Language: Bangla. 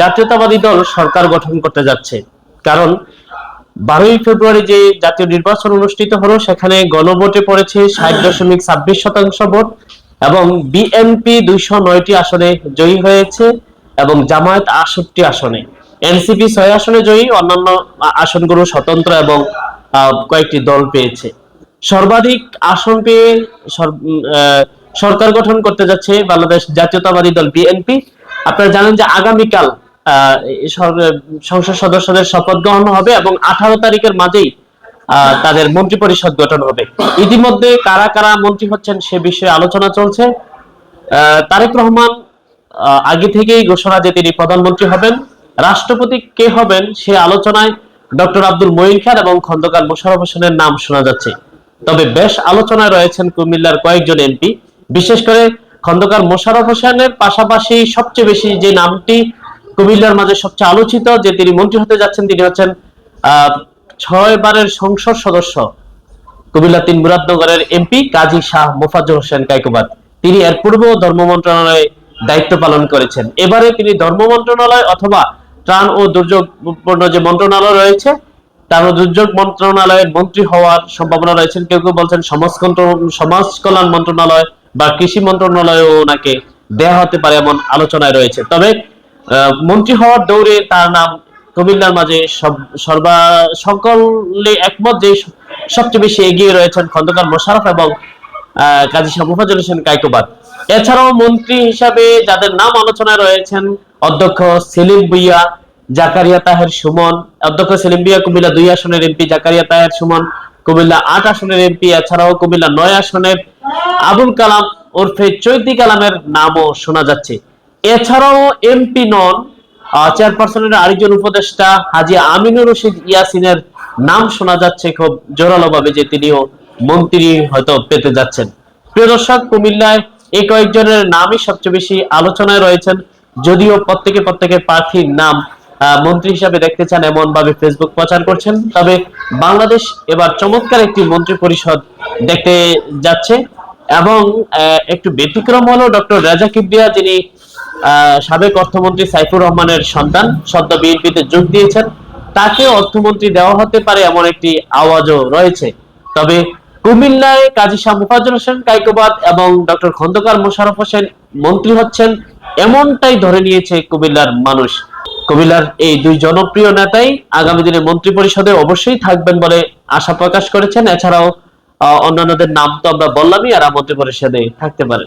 জাতীয়তাবাদী দল সরকার গঠন করতে যাচ্ছে। কারণ বারোই ফেব্রুয়ারি যে জাতীয় নির্বাচন অনুষ্ঠিত হলো, সেখানে গণভোটে পড়েছে ষাট দশমিক ছাব্বিশ শতাংশ ভোট এবং বিএনপি দুইশো নয়টি আসনে জয়ী হয়েছে এবং জামায়াত আটষট্টি আসনে। এনসিপি ছয় আসনে জয়ী, অন্যান্য আসনগুলো স্বতন্ত্র এবং কয়েকটি দল পেয়েছে। সর্বাধিক আসন পেয়ে সরকার গঠন করতে যাচ্ছে বাংলাদেশ জাতীয়তাবাদী দল বিএনপি। আপনারা জানেন যে আগামীকাল সংসদ সদস্যদের শপথ গ্রহণ হবে এবং আঠারো তারিখের মাঝেই তাদের মন্ত্রী পরিষদ গঠন হবে। ইতিমধ্যে কারা কারা মন্ত্রী হচ্ছেন সে বিষয়ে আলোচনা চলছে। তারেক রহমান আগে থেকেই ঘোষণা যে তিনি প্রধানমন্ত্রী হবেন। রাষ্ট্রপতি কে হবেন সে আলোচনায় ডক্টর আব্দুল মঈন খান এবং খন্দকার মোশাররফ হোসেনের নাম শোনা যাচ্ছে। তবে বেশ আলোচনায় রয়েছেন কুমিল্লার কয়েকজন এমপি। বিশেষ করে খন্দকার মোশাররফ হোসেনের পাশাপাশি সবচেয়ে বেশি যে নামটি কুমিল্লার মাঝে সবচেয়ে আলোচিত, যে তিনি মন্ত্রী হতে যাচ্ছেন, তিনি হচ্ছেন ছয় বারের সংসদ সদস্য কুমিল্লা তিন মুরাদনগরের এমপি কাজী শাহ মোফাজ্জল হোসেন কাইকোবাদ। তিনি এর পূর্বেও ধর্ম মন্ত্রণালয়ে দায়িত্ব পালন করেছেন। এবারে তিনি ধর্ম মন্ত্রণালয় অথবা ত্রাণ ও দুর্যোগপূর্ণ যে মন্ত্রণালয় রয়েছে, ত্রাণ ও দুর্যোগ মন্ত্রণালয়ের মন্ত্রী হওয়ার সম্ভাবনা রয়েছেন কেউ কেউ বলছেন সমাজ সমাজ কল্যাণ মন্ত্রণালয় বা কৃষি মন্ত্রণালয়ও ওনাকে দেয়া হতে পারে এমন আলোচনায় রয়েছে। তবে মন্ত্রী হওয়ার দৌড়ে তার নাম কুমিল্লার মাঝে সর্বা, সকলে একমত যে সবচেয়ে বেশি এগিয়ে রয়েছেন খন্দকার মোশারফ এবং কাজী শাহ মুফাজ্জল হোসেন কাইকোবাদ। এছাড়াও মন্ত্রী হিসাবে যাদের নাম আলোচনায় রয়েছেন, অধ্যক্ষ সেলিম ভুইয়া, জাকারিয়া তাহের সুমন, অধ্যক্ষ সেলিম ভুইয়া কুমিল্লা দুই আসনের এমপি, জাকারিয়া তাহের সুমন কুমিল্লা আট আসনের এমপি, এছাড়াও কুমিল্লা নয় আসনের আবুল কালাম ওরফে চৈতি কালামের নামও শোনা যাচ্ছে। এছাড়াও এমপি নন চেয়ারপারসনের আরেকজন উপদেষ্টা হাজি আমিনুর রশিদ ইয়াসিনের নাম শোনা যাচ্ছে খুব জোরালো ভাবে যে তিনিও মন্ত্রী হয়তো পেতে যাচ্ছেন। প্রিয় দর্শক, কুমিল্লায় এই কয়েকজনের নামই সবচেয়ে বেশি আলোচনায় রয়েছেন, যদিও প্রত্যেকে প্রত্যেকের প্রার্থীর নাম মন্ত্রী হিসাবে দেখতে চান এমন ভাবে ফেসবুক প্রচার করছেন। তবে বাংলাদেশ এবার চমৎকার একটি মন্ত্রী পরিষদ দেখতে যাচ্ছে। এবং একটু ব্যতিক্রম হলো ডক্টর রাজা কিবরিয়া, যিনি সাবেক অর্থমন্ত্রী সাইফুর রহমানের সন্তান, সদ্য বিএনপিতে যোগ দিয়েছেন। তাকে অর্থমন্ত্রী দেওয়া হতে পারে এমন একটি আওয়াজও রয়েছে। তবে কুমিল্লায় কাজী শাহ মুফাজ্জল হোসেন, কাইকোবাদ এবং ডক্টর খন্দকার মোশাররফ হোসেন মন্ত্রী হচ্ছেন, এমনটাই ধরে নিয়েছে কুমিল্লার মানুষ। কুমিল্লার এই দুই জনপ্রিয় নেতাই আগামী দিনে মন্ত্রী পরিষদে অবশ্যই থাকবেন বলে আশা প্রকাশ করেছেন। এছাড়াও অন্যান্যদের নাম তো আমরা বললামই আর আমন্ত্রণ পরিষদে থাকতে পারে।